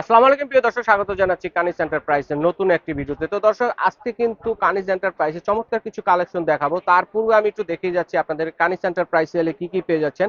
আসসালামু আলাইকুম, প্রিয় দর্শক, স্বাগত জানাচ্ছি কানিজ এন্টারপ্রাইজের নতুন একটি ভিডিওতে। তো দর্শক, আজকে কিন্তু কানিজ এন্টারপ্রাইজে চমৎকার কিছু কালেকশন দেখাবো। তার পূর্বে আমি একটু দেখিয়ে যাচ্ছি আপনাদের কানিজ এন্টারপ্রাইজ এলে কি কি পেয়ে যাচ্ছেন।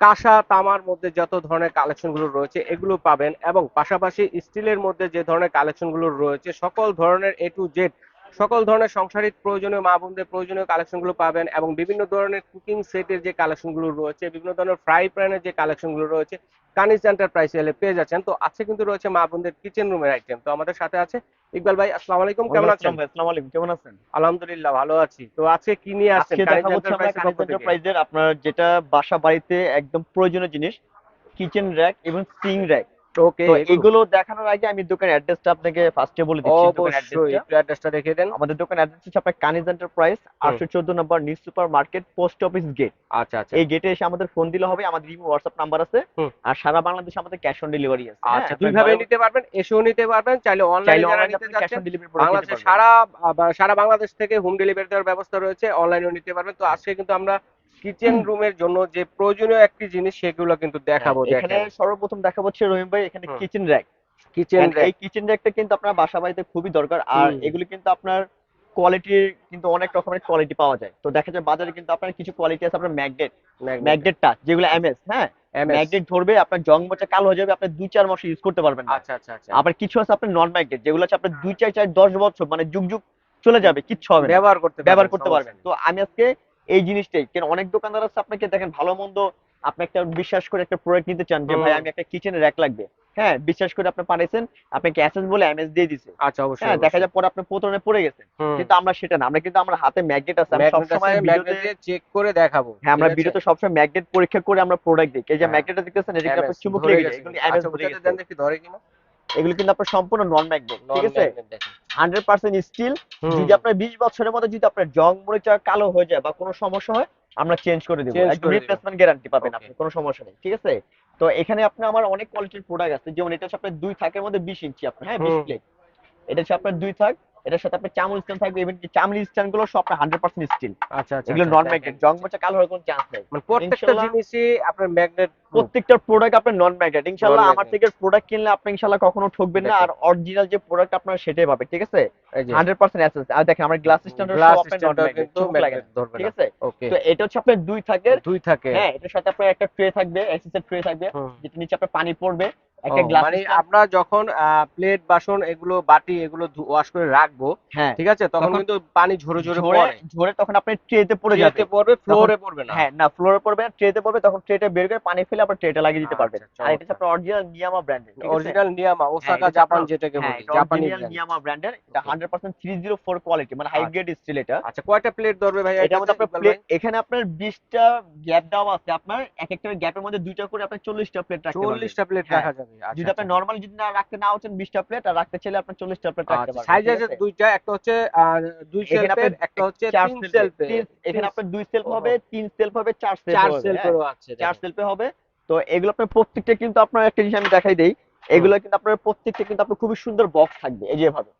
কাঁসা, তামার মধ্যে যত ধরনের কালেকশনগুলো রয়েছে, এগুলো পাবেন। এবং পাশাপাশি স্টিলের মধ্যে যে ধরনের কালেকশনগুলো রয়েছে, সকল ধরনের এ টু জেড সকল ধরনের সংসারিক প্রয়োজনীয় মা বোনদের প্রয়োজনীয় কালেকশনগুলো পাবেন এবং বিভিন্ন ধরনের কুকিং সেটের যে কালেকশনগুলো রয়েছে বিভিন্ন ধরনের ফ্রাই প্যানের যে কালেকশনগুলো রয়েছে কানিস এন্টারপ্রাইজ এলে পেয়ে যাচ্ছেন। তো আজকে কিন্তু রয়েছে মা বোনদের কিচেন রুমের আইটেম তো আমাদের সাথে আছে ইকবাল ভাই আসসালামু আলাইকুম কেমন আছেন? আসসালামু আলাইকুম কেমন আছেন? আলহামদুলিল্লাহ ভালো আছি। তো আজকে কি নিয়ে আসছেন? কানিজ পক্ষ এন্টারপ্রাইজের আপনার যেটা বাসা বাড়িতে একদম প্রয়োজনীয় জিনিস কিচেন র্যাক এবং সিং র্যাক ওকে এগুলো দেখানোর আগে আমি দোকানের অ্যাড্রেসটা আপনাকে ফার্স্টে বলে দিচ্ছি দোকানের অ্যাড্রেসটা অ্যাড্রেসটা দেখিয়ে দেন। আমাদের দোকানের অ্যাড্রেস হচ্ছে আপনার কানিজ এন্টারপ্রাইজ আটশো চোদ্দ number new super market post office gate আচ্ছা আচ্ছা। এই গেটে এসে আমাদের ফোন দিলে হবে আমাদের ইমো হোয়াটসঅ্যাপ নাম্বার আছে। আর সারা বাংলাদেশে আমাদের ক্যাশ অন ডেলিভারি আছে হ্যাঁ, আচ্ছা নিতে পারবেন এসেও নিতে পারবেন চাইলে অনলাইনে যারা নিতে বাংলাদেশে সারা সারা বাংলাদেশ থেকে হোম ডেলিভারি দেওয়ার ব্যবস্থা রয়েছে অনলাইনেও নিতে পারবেন। তো আজকে কিন্তু আমরা কিচেন রুমের জন্য যে প্রয়োজনীয় একটি জিনিস সেগুলো কিন্তু দেখাবো হ্যাঁ, এখানে সর্বপ্রথম দেখা হচ্ছে রহিম ভাই এখানে কিচেন র্যাক কিচেন এই কিচেন র্যাকটা কিন্তু আপনার বাসা বাড়িতে খুবই দরকার। আর এগুলো কিন্তু আপনার কোয়ালিটির কিন্তু অনেক রকমের কোয়ালিটি পাওয়া যায়। তো দেখা যায় বাজারে কিন্তু আপনার কিছু কোয়ালিটি আছে আপনার ম্যাগনেট ম্যাগনেট টাচ যেগুলো এমএস হ্যাঁ? ম্যাগনেট ধরবে আপনার জং মোচা কালো হয়ে যাবে আপনি দুই চার মাস ইউজ করতে পারবেন না। আচ্ছা আচ্ছা আচ্ছা। আবার কিছু আছে আপনার নন ম্যাগনেট যেগুলো আছে আপনার দুই চার চার দশ বছর মানে যুগ যুগ চলে যাবে কিচ্ছু হবে না। ব্যবহার করতে ব্যবহার করতে পারবেন। তো আমি আজকে এই জিনিসটাই। কেন অনেক দোকানদার আছে আপনাকে দেখেন ভালো মন্দ আপনি একটা বিশ্বাস করে একটা প্রোডাক্ট নিতে চান যে ভাই আমি একটা কিচেনে র্যাক লাগবে। হ্যাঁ বিশ্বাস করে আপনি পাঠাইছেন আপনাকে অ্যাসেস বলে এমএস দিয়ে দিছে। আচ্ছা অবশ্যই হ্যাঁ দেখা যায় পরে আপনি প্রতারণায় পড়ে গেছেন কিন্তু আমরা সেটা না আমরা কিন্তু আমরা হাতে ম্যাগনেট আছে আমি ম্যাগনেট সবসময় ম্যাগনেট দিয়ে চেক করে দেখাবো হ্যাঁ আমরা? ভিডিওতে সবসময় ম্যাগনেট পরীক্ষা করে আমরা প্রোডাক্ট দিই এই যে। ম্যাগনেটটা দেখতেছেন এটা MS আপনার চুম্বক লেগে গেছে। এমএস আচ্ছা, উঠাতে গেছে। দেন দেখি ধরে কিনা। এগুলো কিন্তু আপনার সম্পূর্ণ নন ম্যাগনেট ঠিক আছে? হান্ড্রেড পার্সেন্ট স্টিল যদি আপনার বিশ বছরের মধ্যে যদি আপনার জং মরিচা কালো হয়ে যায় বা কোনো সমস্যা হয় আমরা চেঞ্জ করে দেবো। একদম রিপ্লেসমেন্ট গ্যারান্টি পাবেন আপনি কোনো সমস্যা নেই ঠিক আছে? তো এখানে আপনি আমার অনেক কোয়ালিটির প্রোডাক্ট আছে যেমন এটা হচ্ছে আপনার দুই থাকের মধ্যে বিশ ইঞ্চি আপনার হ্যাঁ বিশ প্লেট এটা হচ্ছে আপনার দুই থাক এটার সাথে আপনার চামড় স্ট্যান্ড থাকবে ইভেন চামড়ি স্ট্যান্ডগুলো সব আপনার হান্ড্রেড পার্সেন্ট স্টিল আচ্ছা আচ্ছা এগুলো আচ্ছা, নন ম্যাগনেট জং মরিচা কালো হওয়ার কোনো চান্স নেই। মানে প্রত্যেকটা জিনিসই আপনার ম্যাগনেট প্রত্যেকটা প্রোডাক্ট আপনার নন ম্যাগনেট ইনশাল্লাহ আমার থেকে প্রোডাক্ট কিনলে আপনি ইনশাল্লাহ কখনো ঠকবেন না আর অরিজিনাল যে প্রোডাক্ট আপনার সেটাই পাবে ঠিক আছে? এই যে। হান্ড্রেড পার্সেন্ট অ্যাসেস আর দেখেন আমার গ্লাস স্ট্যান্ডার্ড গ্লাস স্ট্যান্ডার্ড কিন্তু ম্যাগনেট ধরবে ঠিক আছে? ওকে তো এটা হচ্ছে আপনার দুই থাকে দুই থাকে। হ্যাঁ এটার সাথে আপনার একটা ট্রে থাকবে এক্সেসের ট্রে থাকবে। যেটা নিচে আপনার পানি পড়বে একটা গ্লাস মানে আমরা যখন প্লেট বাসন এগুলো বাটি এগুলো ওয়াশ করে রাখব হ্যাঁ। ঠিক আছে? তখন কিন্তু পানি ঝরে ঝরে পড়ে। ঝরে তখন আপনার ট্রেতে পড়ে ট্রেতে পড়বে ফ্লোরে পড়বে না। হ্যাঁ না ফ্লোরে পড়বে না ট্রেতে পড়বে তখন ট্রেটা বের করে পানি ফেলে আপনার ট্রেটা লাগিয়ে দিতে পারবেন। আচ্ছা, আর এটা আপনার অরিজিনাল নিয়ামা ব্র্যান্ডের অরিজিনাল নিয়ামা ওসাকা জাপান যেটাকে বলি জাপানি নিয়ামা ব্র্যান্ডের এটা 100% 304 কোয়ালিটি মানে হাই আচ্ছা। গ্রেড স্টিল এটা। আচ্ছা কয়টা প্লেট ধরবে ভাই এটার মধ্যে আপনার প্লেট এখানে আপনার 20টা গ্যাপ দেওয়া আছে আপনার এক একটা গ্যাপের মধ্যে দুইটা করে আপনার 40টা প্লেট রাখতে পারবেন। চল্লিশটা প্লেট হ্যাঁ। রাখা যাবে। আচ্ছা, যদি আপনি আচ্ছা। নরমালি যদি না রাখতে না হচ্ছেন 20টা প্লেট আর রাখতে চাইলে আপনার 40টা প্লেট রাখতে আচ্ছা পারবেন সাইজ আছে? দুইটা একটা হচ্ছে দুই সেলফের একটা হচ্ছে তিন সেলফে সেলফে এখানে আপনার দুই সেলফ হবে তিন সেলফ হবে চার সেলফ চার সেলফেরও আছে চার সেলফ হবে। তো এগুলো আপনার প্রত্যেকটা কিন্তু আপনার একটা জিনিস আমি দেখাই দেই। এগুলো কিন্তু আপনার প্রত্যেকটা কিন্তু আপনার খুবই সুন্দর বক্স থাকবে এই যে এভাবে।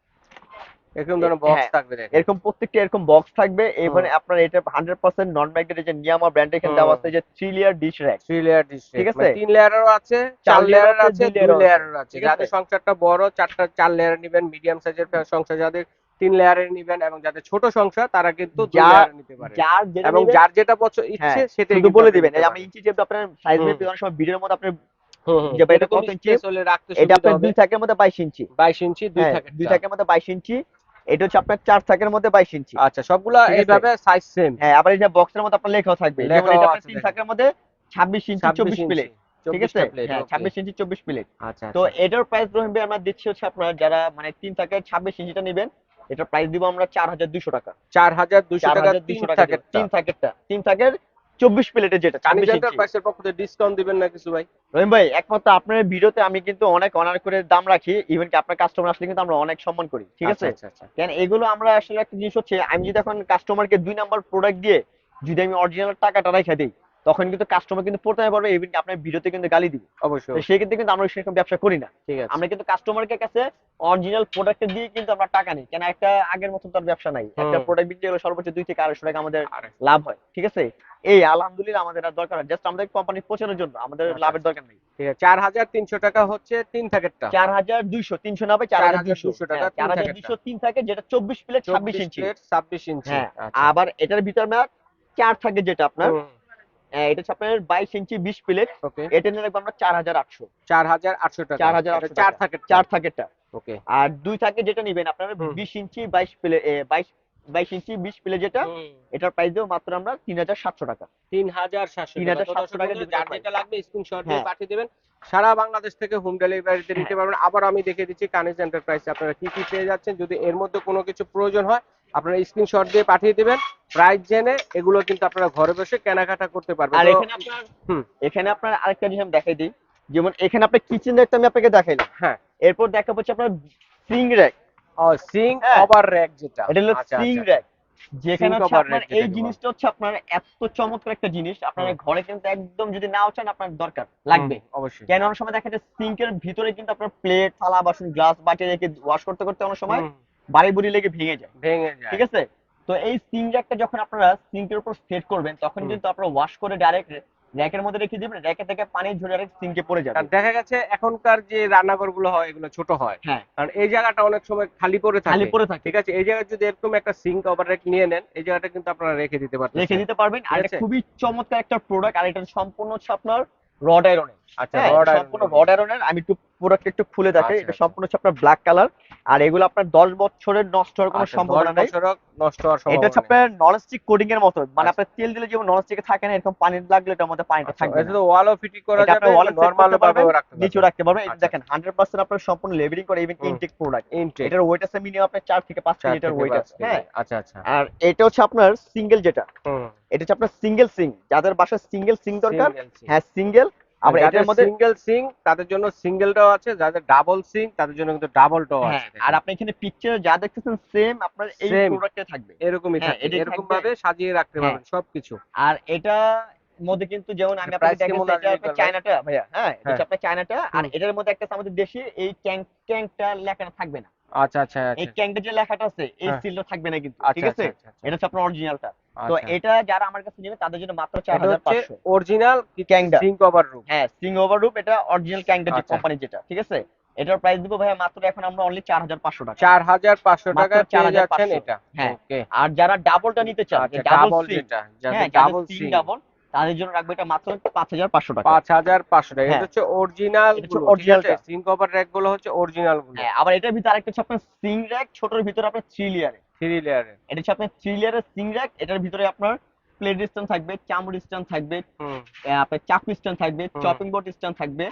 এরকম ধরনের বক্স হ্যাঁ, থাকবে এরকম প্রত্যেকটা এরকম বক্স থাকবে। এবারে আপনার এটা হান্ড্রেড পার্সেন্ট নন ম্যাগনেট যে নিয়ামা ব্র্যান্ড এখানে দেওয়া আছে যে three layer dish rack three layer dish ঠিক আছে? তিন লেয়ারেরও আছে চার চার লেয়ারের আছে, আছে দুই দুই layer আছে। লেয়ারের আছে। যাদের সংসারটা বড় চারটা চার লেয়ার নেবেন মিডিয়াম সাইজের সংসার যাদের তিন লেয়ারের নেবেন এবং যাদের ছোট সংসার তারা কিন্তু যার- নিতে পারে। যার যেটা এবং যার যেটা পছন্দ ইচ্ছে হ্যাঁ, সেটাই শুধু বলে দিবেন। আমি ইঞ্চি টেপ আপনার সাইজ মেপে অনেক সময় ভিডিওর মধ্যে আপনি। যে এটা কত ইঞ্চি? রাখতে এটা আপনার দুই থাকের মধ্যে বাইশ ইঞ্চি বাইশ ইঞ্চি দুই হ্যাঁ, থাকে দুই থাকের মধ্যে বাইশ ইঞ্চি এটা হচ্ছে আপনার চার থাকের মধ্যে বাইশ ইঞ্চি। আচ্ছা সবগুলা এইভাবে সাইজ সেম হ্যাঁ আবার এই যে বক্সের মধ্যে আপনার লেখাও থাকবে। যেমন এটা তিন থাকের মধ্যে ছাব্বিশ ইঞ্চি চব্বিশ প্লেট ঠিক আছে? হ্যাঁ ছাব্বিশ ইঞ্চি চব্বিশ প্লেট আচ্ছা তো এটার প্রাইস রহিম ভাই আমরা দিচ্ছি হচ্ছে আপনার যারা মানে তিন থাকের ছাব্বিশ ইঞ্চিটা নেবেন এটার প্রাইস দিব আমরা চার হাজার দুশো টাকা। চার হাজার দুইশো টাকা তিন দুশো টাকা তিন থাকেরটা। তিন থাকের চব্বিশ প্লেটের যেটা চাইনিজ ছাব্বিশ এন্টারপ্রাইজের পক্ষ থেকে ডিসকাউন্ট দিবেন না কিছু ভাই। রহিম ভাই একমাত্র আপনার ভিডিওতে আমি কিন্তু অনেক অনার করে দাম রাখি ইভেন কি আপনার কাস্টমার আসলে কিন্তু আমরা অনেক সম্মান করি ঠিক আছে? আচ্ছা আচ্ছা। কেন এগুলো আমরা আসলে একটা জিনিস হচ্ছে আমি যদি এখন কাস্টমারকে দুই নাম্বার প্রোডাক্ট দিয়ে যদি আমি অরিজিনাল টাকাটা রেখে দিই তখন কিন্তু কাস্টমার কিন্তু প্রথমে পারবে ইভেন আপনার ভিডিওতে কিন্তু গালি দিবে। অবশ্যই সেই ক্ষেত্রে কিন্তু আমরা সেরকম ব্যবসা করি না। ঠিক আছে। আমরা কিন্তু কাস্টমারের কাছে অরিজিনাল প্রোডাক্ট দিয়ে কিন্তু আমরা টাকা নিই। কেন একটা আগের মতন তার ব্যবসা নাই। একটা প্রোডাক্ট বিক্রি হলে সর্বোচ্চ দুই থেকে আড়াইশো টাকা আমাদের লাভ হয় ঠিক আছে? এই আলহামদুলিল্লাহ আমাদের আর দরকার জাস্ট আমাদের কোম্পানি পৌঁছানোর জন্য আমাদের আচ্ছা, লাভের দরকার নেই। ঠিক আছে চার হাজার তিনশো টাকা হচ্ছে তিন প্যাকেটটা চার হাজার দুইশো তিনশো না চার হাজার দুইশো। 4,200 টাকা, চার হাজার তিন দুইশো তিন থাকে যেটা চব্বিশ প্লেট ছাব্বিশ ইঞ্চি। ছাব্বিশ ইঞ্চি। হ্যাঁ আচ্ছা। আবার এটার ভিতর চার থাকে যেটা আপনার। এটা হচ্ছে আপনার বাইশ ইঞ্চি বিশ প্লেট। এটা নিয়ে রাখব আমরা চার হাজার আটশো। চার হাজার আটশো টাকা। 4,800 এটা চার থাকে চার থাকেটা ওকে। আর দুই থাকে যেটা নিবেন আপনার। বিশ ইঞ্চি বাইশ প্লেট বাইশ বাইশ ইঞ্চি বিশ প্লেট যেটা এটার প্রাইস দেবো মাত্র আমরা তিন হাজার সাতশো টাকা। তিন হাজার সাতশো 3,700 টাকা টাকা যার যেটা লাগবে স্ক্রিনশট দিয়ে হ্যাঁ। পাঠিয়ে দেবেন। সারা বাংলাদেশ থেকে হোম ডেলিভারিতে নিতে পারবেন। আবার আমি দেখে দিচ্ছি কানিজ এন্টারপ্রাইসে আপনারা কি কি পেয়ে যাচ্ছেন। যদি এর মধ্যে কোনো কিছু প্রয়োজন হয় আপনারা স্ক্রিনশট দিয়ে পাঠিয়ে দিবেন। প্রাইস জেনে এগুলো কিন্তু আপনারা ঘরে বসে কেনাকাটা করতে পারবেন। আর এখানে আপনার হুম। এখানে আপনার আরেকটা জিনিস আমি দেখাই দিই। যেমন এখানে আপনার কিচেন র্যাকটা আমি আপনাকে দেখাইলাম হ্যাঁ। এরপর দেখা হচ্ছে আপনার সিং র্যাক ও সিং হ্যাঁ। ওভার র‍্যাক যেটা। এটা হলো আচ্ছা, সিং আচ্ছা। র্যাক। যেখানে হচ্ছে আপনার এই জিনিসটা হচ্ছে আপনার এত চমৎকার একটা জিনিস আপনার ঘরে কিন্তু একদম যদি নাও চান আপনার দরকার লাগবে। অবশ্যই। কেন অনেক সময় দেখা যায় সিঙ্কের ভিতরে কিন্তু আপনার প্লেট থালা বাসন গ্লাস বাটি রেখে ওয়াশ করতে করতে অনেক সময় বাড়ি বুড়ি লেগে ভেঙে যায়। ভেঙে যায়। ঠিক আছে? তো এই সিং র্যাকটা যখন আপনারা সিঙ্কের উপর সেট করবেন তখন কিন্তু আপনারা ওয়াশ করে ডাইরেক্ট র্যাকের মধ্যে রেখে দিবেন র্যাকে থেকে পানি ঝরে আর সিঙ্কে পড়ে যাবে। কারণ দেখা গেছে এখনকার যে রান্নাঘরগুলো হয় এগুলো ছোট হয়। হ্যাঁ। কারণ এই জায়গাটা অনেক সময় খালি পড়ে থাকে। খালি পড়ে থাকে। ঠিক আছে? এই জায়গায় যদি এরকম একটা সিঙ্ক ওভার রেক নিয়ে নেন এই জায়গাটা কিন্তু আপনারা রেখে দিতে পারবেন রেখে দিতে পারবেন। আর এটা খুবই চমৎকার একটা প্রোডাক্ট আর এটা সম্পূর্ণ হচ্ছে আপনার রড আয়রনের আচ্ছা রড আয়রন সম্পূর্ণ রড আয়রনের আমি একটু প্রোডাক্ট একটু খুলে দেখাই আচ্ছা, এটা আচ্ছা। সম্পূর্ণ হচ্ছে আপনার ব্ল্যাক কালার আর এগুলো আপনার দশ বছরের নষ্ট হওয়ার কোনো আচ্ছা, সম্ভাবনা নাই। নষ্ট হওয়ার এটা হচ্ছে আপনার ননস্টিক কোটিং এর মতো মানে তেল দিলে যেমন ননস্টিকে থাকে না এরকম পানি লাগলে এটার মধ্যে পানিটা থাকবে এটা তো ওয়ালও ফিটিং করা যাবে নরমাল পারবেন, ভাবেও রাখতে নিচু রাখতে পারবেন। এটা। দেখেন হান্ড্রেড পার্সেন্ট আপনার সম্পূর্ণ লেবেলিং করে ইভেন ইনটেক প্রোডাক্ট ইনটেক এটার ওয়েট আছে মিনিমাম আপনার চার থেকে পাঁচ কেজি এটার ওয়েট আছে হ্যাঁ? আচ্ছা আচ্ছা। আর এটা হচ্ছে আপনার সিঙ্গেল যেটা। এটা হচ্ছে আপনার সিঙ্গেল সিং যাদের বাসায় সিঙ্গেল সিং দরকার হ্যাঁ সিঙ্গেল যাদের এটার মধ্যে সিঙ্গেল সিং তাদের জন্য সিঙ্গেলটাও আছে যাদের ডাবল সিং তাদের জন্য কিন্তু ডাবলটাও হ্যাঁ আছে। আর আপনি এখানে পিকচার যা দেখতেছেন সেম আপনার এই প্রোডাক্টে থাকবে। এরকমই হ্যাঁ, থাকে এটাই এরকম ভাবে সাজিয়ে রাখতে হ্যাঁ। পারবেন সবকিছু। আর এটা মধ্যে কিন্তু যেমন আমি আপনাকে দেখাচ্ছি এটা চায়নাটা ভাইয়া হ্যাঁ এটা। আপনার চায়নাটা আর এটার মধ্যে একটা আমাদের দেশি এই ক্যাংটা লেখাটা থাকবে না। আচ্ছা আচ্ছা এই আচ্ছা ক্যাংটা যে লেখাটা আছে এই। সিলটা থাকবে না কিন্তু আচ্ছা ঠিক আছে? আচ্ছা, এটা হচ্ছে আপনার অরিজিনালটা তো আচ্ছা। এটা যারা আমার কাছে নেবে তাদের জন্য মাত্র চার এটা হাজার হচ্ছে পাঁচশো অরিজিনাল ক্যাংডা। সিং কভার রুম হ্যাঁ সিং ওভাররুপ এটা অরিজিনাল ক্যাংটা যে আচ্ছা। কোম্পানি যেটা ঠিক আছে? এটার প্রাইস দিব ভাইয়া মাত্র এখন আমরা অনলি চার হাজার পাঁচশো টাকা। চার হাজার পাঁচশো মাত্র টাকায় পেয়ে 4,500 যাচ্ছেন এটা। হ্যাঁ। ওকে আর যারা ডাবলটা নিতে চান আচ্ছা ডাবল ডাবল সিং যেটা যাদের ডাবল সিং ডাবল তাদের জন্য রাখব এটা মাত্র পাঁচ হাজার পাঁচশো টাকা। পাঁচ হাজার পাঁচশো টাকা। এটা হ্যাঁ। হচ্ছে অরিজিনাল টা। সিং কভার র্যাকগুলো হচ্ছে অরিজিনালগুলো। হ্যাঁ আবার এটার ভিতরে আরেকটা হচ্ছে আপনার সিং র্যাক ছোটর ভিতরে আপনার থ্রি লেয়ারে থ্রি লেয়ারের এটা হচ্ছে আপনার থ্রি লেয়ারের সিং র্যাক এটার ভিতরে আপনার প্লেট স্ট্যান্ড থাকবে চামড় স্ট্যান্ড থাকবে আপনার চাকু স্ট্যান্ড থাকবে। চপিং বোর্ড স্ট্যান্ড থাকবে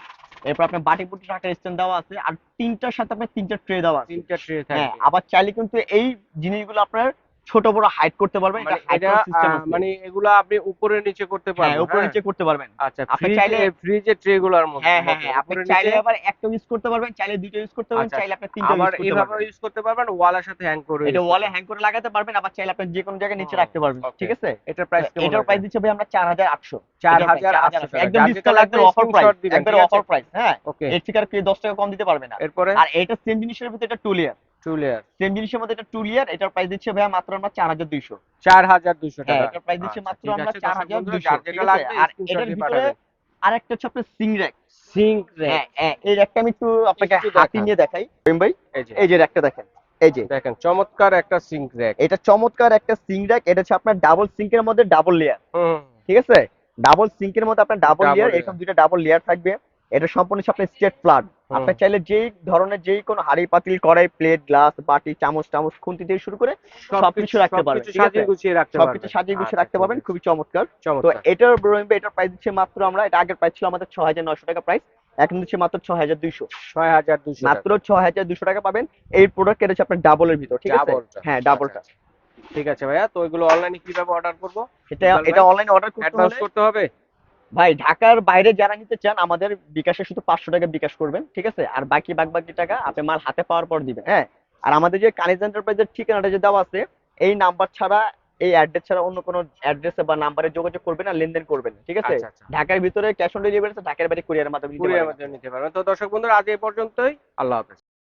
এরপর আপনার বাটি বুটি রাখার স্ট্যান্ড দেওয়া আছে আর তিনটার সাথে আপনার তিনটা ট্রে দেওয়া আছে। তিনটা ট্রে হ্যাঁ থাকবে আবার চাইলে কিন্তু এই জিনিসগুলো আপনার ছোট বড় হাইট করতে পারবেন মানে এটা আহ, মানে এগুলো আপনি উপরে নিচে করতে হ্যাঁ পারবেন উপরে হ্যাঁ? নিচে করতে পারবেন। আচ্ছা আপনি চাইলে- ফ্রিজের ট্রে গুলোর মধ্যে হ্যাঁ হ্যাঁ হ্যাঁ আপনি চাইলে আবার একটা ইউজ করতে পারবেন চাইলে দুইটা ইউজ করতে পারবেন আচ্ছা, চাইলে আপনি তিনটা আবার ইউজ করতে এইভাবে পারবেন। ইউজ করতে পারবেন ওয়ালের সাথে হ্যাং করে এটা ওয়ালে হ্যাং করে লাগাতে পারবেন আবার চাইলে আপনি যে কোনো জায়গায় নিচে রাখতে পারবেন ঠিক আছে? পারবেন। এটার প্রাইস এটার প্রাইস দিচ্ছে ভাই আমরা চার হাজার আটশো। চার হাজার আটশো টাকা একদম ডিসকাউন্ট একদম অফার প্রাইস আছে? অফার প্রাইস হ্যাঁ। ওকে এর থেকে আর কি দশ টাকা কম দিতে পারবে না। এরপরে? আর এটা সেম জিনিসের ভিতরে এটা two layer two layer same জিনিসের মধ্যে এটা টু লেয়ার এটার প্রাইস দিচ্ছে ভাইয়া মাত্র আমরা চার হাজার দুইশো। চার হাজার দুইশো টাকা। এটার প্রাইস দিচ্ছে মাত্র আমরা আছে, চার দর্শক হাজার বন্ধুরা, দুইশো যার যেটা লাগবে আর এটার ভিতরে আরেকটা হচ্ছে আপনার সিং র্যাক সিঙ্ক র্যাক এই র্যাকটা আমি একটু আপনাকে হাতি নিয়ে দেখাই। ভাই এই যে। র্যাকটা দেখেন এই যে। দেখেন চমৎকার একটা সিঙ্ক র্যাক এটা চমৎকার একটা সিং র্যাক এটা হচ্ছে আপনার ডাবল সিঙ্কের মধ্যে ডাবল লেয়ার ঠিক আছে? ডাবল সিঙ্কের মধ্যে আপনার ডাবল লেয়ার। এরকম দুইটা ডাবল লেয়ার থাকবে। এটা সম্পূর্ণ হচ্ছে আপনার স্ট্রেট ফ্ল্যাট হুম। আপনি চাইলে যেই ধরনের যেই কোনো হাড়ি পাতিল কড়াই প্লেট গ্লাস বাটি চামচ টামচ খুন্তি থেকে শুরু করে সবকিছু রাখতে পারবেন, সাজিয়ে গুছিয়ে রাখতে পারবেন। সবকিছু সাজিয়ে গুছিয়ে আচ্ছা, রাখতে পারবেন খুবই চমৎকার। তো এটার রহিম এটার প্রাইস দিচ্ছে মাত্র আমরা এটা আগের প্রাইস ছিল আমাদের ছয় হাজার নয়শো টাকা প্রাইস এখন দিচ্ছে মাত্র ছয় হাজার দুইশো। ছয় হাজার দুশো মাত্র ছয় হাজার দুশো টাকা পাবেন। এই প্রোডাক্ট এটা হচ্ছে আপনার ডাবলের ভিতর ঠিক আছে? হ্যাঁ ডাবলটা ঠিক আছে ভাইয়া তো এগুলো অনলাইনে কীভাবে অর্ডার করব? এটা এটা অনলাইনে অর্ডার করতে হলে করতে হবে? ভাই ঢাকার বাইরে যারা নিতে চান আমাদের বিকাশে শুধু পাঁচশো টাকা বিকাশ করবেন ঠিক আছে? আর বাকি বাদ বাকি টাকা আপনি মাল হাতে পাওয়ার পর দিবেন হ্যাঁ? আর আমাদের যে কানিজ এন্টারপ্রাইজের ঠিকানাটা যে দেওয়া আছে এই নাম্বার ছাড়া এই অ্যাড্রেস ছাড়া অন্য কোনো অ্যাড্রেসে বা নাম্বারে যোগাযোগ করবেন না লেনদেন করবেন ঠিক আছে? আচ্ছা আচ্ছা। ঢাকার ভিতরে ক্যাশ অন ডেলিভারি ঢাকার বাইরে কুরিয়ারের মাধ্যমে নিতে কুরিয়ার পারবেন। মাধ্যমে নিতে পারবেন। তো দর্শক বন্ধুরা আজ এই পর্যন্তই। আল্লাহ হাফেজ।